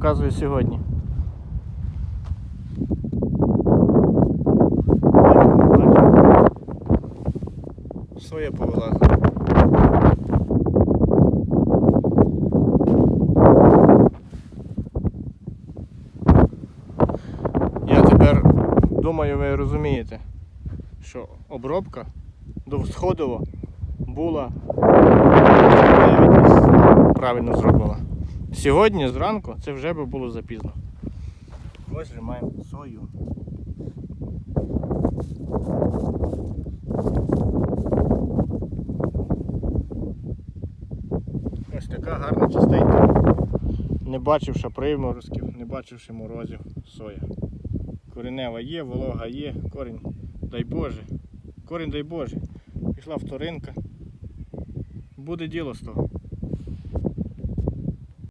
показую сьогодні. Соя повилазила. Я тепер думаю, ви розумієте, що обробка довсходово була правильно зроблена. Сьогодні зранку це вже би було запізно. Ось маємо сою. Ось така гарна чистенька. Не бачивши приморозків, не бачивши морозів соя. Коренева є, волога є, корінь, дай Боже. Корінь дай Боже. Пішла вторинка. Буде діло з того.